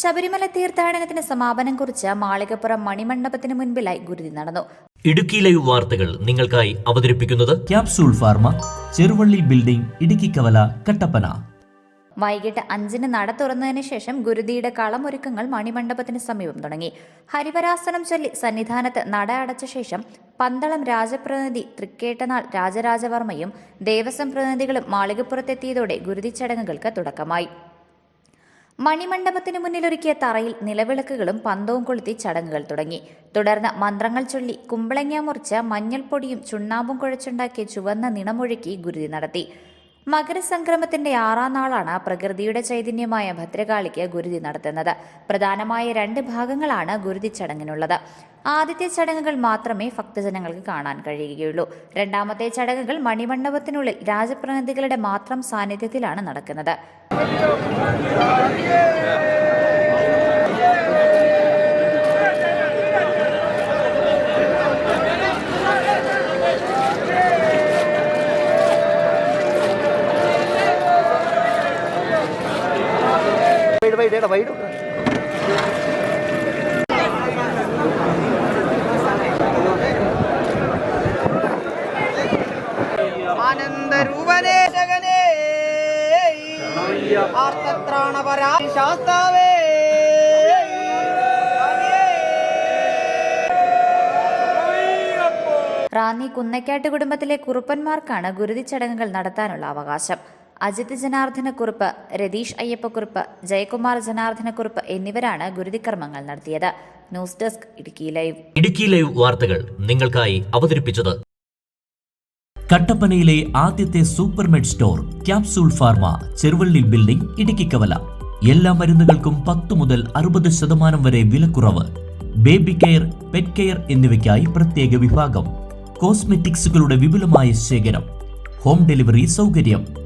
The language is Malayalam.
ശബരിമല തീർത്ഥാടനത്തിന് സമാപനം കുറിച്ച് മാളികപ്പുറം മണിമണ്ഡപത്തിന് മുൻപിലായി ഗുരുതി നടന്നു. ഇടുക്കി ലൈവ് വാർത്തകൾ നിങ്ങൾക്കായി അവതരിപ്പിക്കുന്നത് capsule pharma Cheruvally building Idukki Kavala Kattappana. വൈകിട്ട് അഞ്ചിന് നട തുറന്നതിന് ശേഷം ഗുരുതിയുടെ കളമൊരുക്കങ്ങൾ മണിമണ്ഡപത്തിന് സമീപം തുടങ്ങി. ഹരിവരാസനം ചൊല്ലി സന്നിധാനത്ത് നട അടച്ച ശേഷം പന്തളം രാജപ്രതിനിധി തൃക്കേട്ടനാൾ രാജരാജവർമ്മയും ദേവസ്വം പ്രതിനിധികളും മാളികപ്പുറത്തെത്തിയതോടെ ഗുരുതി ചടങ്ങുകൾക്ക് തുടക്കമായി. മണിമണ്ഡപത്തിന് മുന്നിലൊരുക്കിയ തറയിൽ നിലവിളക്കുകളും പന്തവും കൊളുത്തി ചടങ്ങുകൾ തുടങ്ങി. തുടർന്ന് മന്ത്രങ്ങൾ ചൊല്ലി കുമ്പളങ്ങ മുറിച്ച മഞ്ഞൾപ്പൊടിയും ചുണ്ണാമ്പും കുഴച്ചുണ്ടാക്കിയ ചുവന്ന നിണമൊഴുക്കി ഗുരുതി നടത്തി. മകരസംക്രമത്തിന്റെ ആറാം നാളാണ് പ്രകൃതിയുടെ ചൈതന്യമായ ഭദ്രകാളിക്ക് ഗുരുതി നടത്തുന്നത്. പ്രധാനമായ രണ്ട് ഭാഗങ്ങളാണ് ഗുരുതി ചടങ്ങിനുള്ളത്. ആദ്യത്തെ ചടങ്ങുകൾ മാത്രമേ ഭക്തജനങ്ങൾക്ക് കാണാൻ കഴിയുകയുള്ളൂ. രണ്ടാമത്തെ ചടങ്ങുകൾ മണിമണ്ഡപത്തിനുള്ളിൽ രാജപ്രതിനിധികളുടെ മാത്രം സാന്നിധ്യത്തിലാണ് നടക്കുന്നത്. വൈഡ് വൈഡ് എടാ വൈഡ് ആനന്ദരൂപനേ ജഗനേ ആർത്തത്രാണപരാ ശാസ്താവേ. റാന്നി കുന്നക്കാട്ട് കുടുംബത്തിലെ കുറുപ്പന്മാർക്കാണ് ഗുരുതി ചടങ്ങുകൾ നടത്താനുള്ള അവകാശം. അജിത് ജനാർദ്ദനക്കുറുപ്പ് രതീഷ് അയ്യപ്പക്കുറുപ്പ് ജയകുമാർ ജനാർദ്ദനക്കുറുപ്പ് എന്നിവരാണ് ഗുരുതികർമ്മങ്ങൾ നടത്തിയത്. News desk Idukki live. Idukki live വാർത്തകൾ നിങ്ങൾക്കായി അവതരിപ്പിച്ചത് കട്ടപ്പനയിലെ ആദ്യത്തെ supermed store capsule pharma Cheruvally building Idukki Kavala. എല്ലാ മരുന്നുകൾക്കും പത്ത് മുതൽ അറുപത് ശതമാനം വരെ വിലക്കുറവ്. ബേബി കെയർ പെറ്റ് കെയർ എന്നിവയ്ക്കായി പ്രത്യേക വിഭാഗം. കോസ്മെറ്റിക്സുകളുടെ വിപുലമായ ശേഖരം. ഹോം ഡെലിവറി സൗകര്യം.